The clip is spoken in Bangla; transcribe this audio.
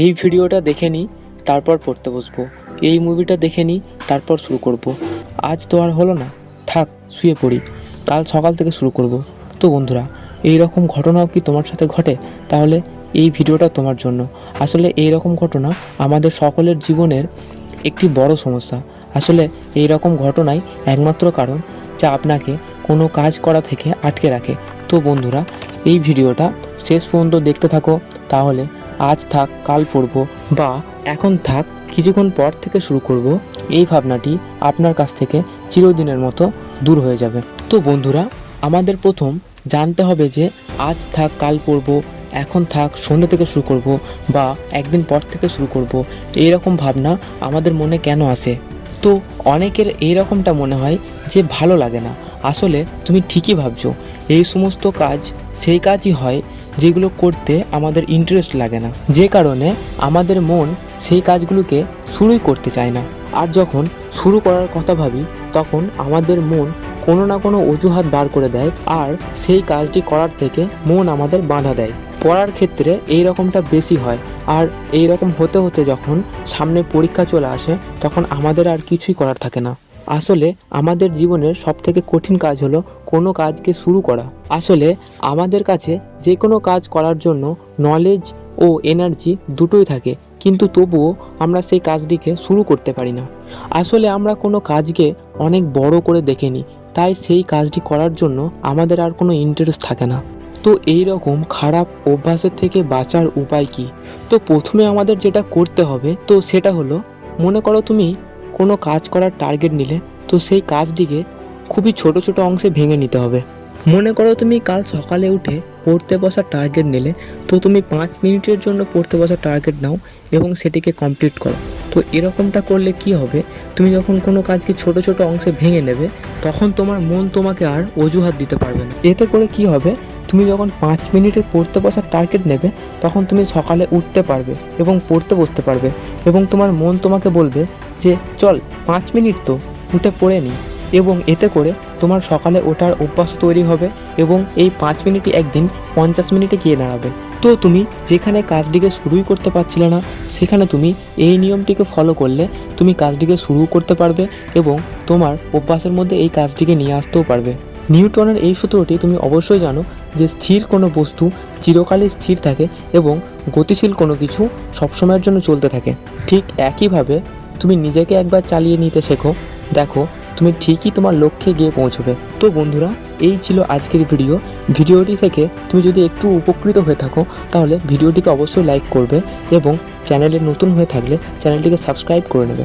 এই ভিডিওটা দেখে নিই তারপর পড়তে বসবো। এই মুভিটা দেখে নিই তারপর শুরু করব। আজ তো আর হলো না, থাক, শুয়ে পড়ি। কাল সকাল থেকে শুরু করব। তো বন্ধুরা, এই রকম ঘটনাও কি তোমার সাথে ঘটে? তাহলে এই ভিডিওটা তোমার জন্য। আসলে এই রকম ঘটনা আমাদের সকলের জীবনের একটি বড় সমস্যা। আসলে এই রকম ঘটনাই একমাত্র কারণ যা আপনাকে কোনো কাজ করা থেকে আটকে রাখে। তো বন্ধুরা, এই ভিডিওটা শেষ পর্যন্ত দেখতে থাকো, তাহলে আজ থাক, কাল পড়ব। বা, এখন থাক, কিছুক্ষণ পর থেকে শুরু করব। এই ভাবনাটি আপনার কাছ থেকে চিরদিনের মতো দূর হয়ে যাবে। তো বন্ধুরা, আমাদের প্রথম জানতে হবে যে, আজ থাক, কাল পড়ব, এখন থাক, সন্ধ্যে থেকে শুরু করব, বা, একদিন পর থেকে শুরু করব এই রকম ভাবনা আমাদের মনে কেন আসে? তো অনেকের এই রকমটা মনে হয় যে, ভালো লাগে না। আসলে তুমি ঠিকই ভাবছ। এই সমস্ত কাজ সেই কাজই হয় যেগুলো করতে আমাদের ইন্টারেস্ট লাগে না। যে কারণে আমাদের মন সেই কাজগুলোকে শুরুই করতে চায় না। আর যখন শুরু করার কথা ভাবি, তখন আমাদের মন কোনো না কোনো অজুহাত বার করে দেয় আর সেই কাজটি করার থেকে মন আমাদের বাধা দেয়। পড়ার ক্ষেত্রে এই রকমটা বেশি হয় আর এই রকম হতে হতে যখন সামনে পরীক্ষা চলে আসে, তখন আমাদের আর কিছুই করার থাকে না। আসলে আমাদের জীবনের সবথেকে কঠিন কাজ হলো কোনো কাজকে শুরু করা। আসলে আমাদের কাছে যে কোনো কাজ করার জন্য নলেজ ও এনার্জি দুটোই থাকে, কিন্তু তবুও আমরা সেই কাজটিকে শুরু করতে পারি না। আসলে আমরা কোনো কাজকে অনেক বড় করে দেখে নিই তাই সেই কাজটি করার জন্য আমাদের আর কোনো ইন্টারেস্ট থাকে না। তো এই রকম খারাপ অভ্যাসের থেকে বাঁচার উপায় কি? তো প্রথমে আমাদের যেটা করতে হবে, তো সেটা হলো, মনে করো তুমি কোনো কাজ করার টার্গেট নিলে তো সেই কাজটিকে খুবই ছোট ছোট অংশে ভেঙে নিতে হবে। মনে করো তুমি কাল সকালে উঠে পড়তে বসার টার্গেট নিলে তো তুমি পাঁচ মিনিটের জন্য পড়তে বসার টার্গেট নাও এবং সেটিকে কমপ্লিট করো। তো এরকমটা করলে কি হবে? তুমি যখন কোনো কাজকে ছোট ছোট অংশে ভেঙে নেবে, তখন তোমার মন তোমাকে আর অজুহাত দিতে পারবে না। এতে করে কি হবে? তুমি যখন পাঁচ মিনিটের পড়তে বসার টার্গেট নেবে, তখন তুমি সকালে উঠতে পারবে এবং পড়তে বসতে পারবে এবং তোমার মন তোমাকে বলবে যে চল পাঁচ মিনিট তো উঠে পড়ে নিই এবং এতে করে তোমার সকালে ওঠার অভ্যাস তৈরি হবে এবং এই পাঁচ মিনিটই একদিন পঞ্চাশ মিনিটে গিয়ে দাঁড়াবে। তো তুমি যেখানে কাজটিকে শুরুই করতে পারছিলে না, সেখানে তুমি এই নিয়মটিকে ফলো করলে তুমি কাজটিকে শুরু করতে পারবে এবং তোমার অভ্যাসের মধ্যে এই কাজটিকে নিয়ে আসতেও পারবে। নিউটনের এই সূত্রটি তুমি অবশ্যই জানো যে স্থির কোনো বস্তু চিরকালই স্থির থাকে এবং গতিশীল কোনো কিছু সবসময়ের জন্য চলতে থাকে। ঠিক একইভাবে তুমি নিজেকে একবার চালিয়ে নিতে শেখো। দেখো, তুমি ঠিকই তোমার লক্ষ্যে গিয়ে পৌঁছবে। তো বন্ধুরা, এই ছিল আজকের ভিডিও। ভিডিওটি থেকে তুমি যদি একটু উপকৃত হয়ে থাকো, তাহলে ভিডিওটিকে অবশ্যই লাইক করবে এবং চ্যানেলে নতুন হয়ে থাকলে চ্যানেলটিকে সাবস্ক্রাইব করে নেবে।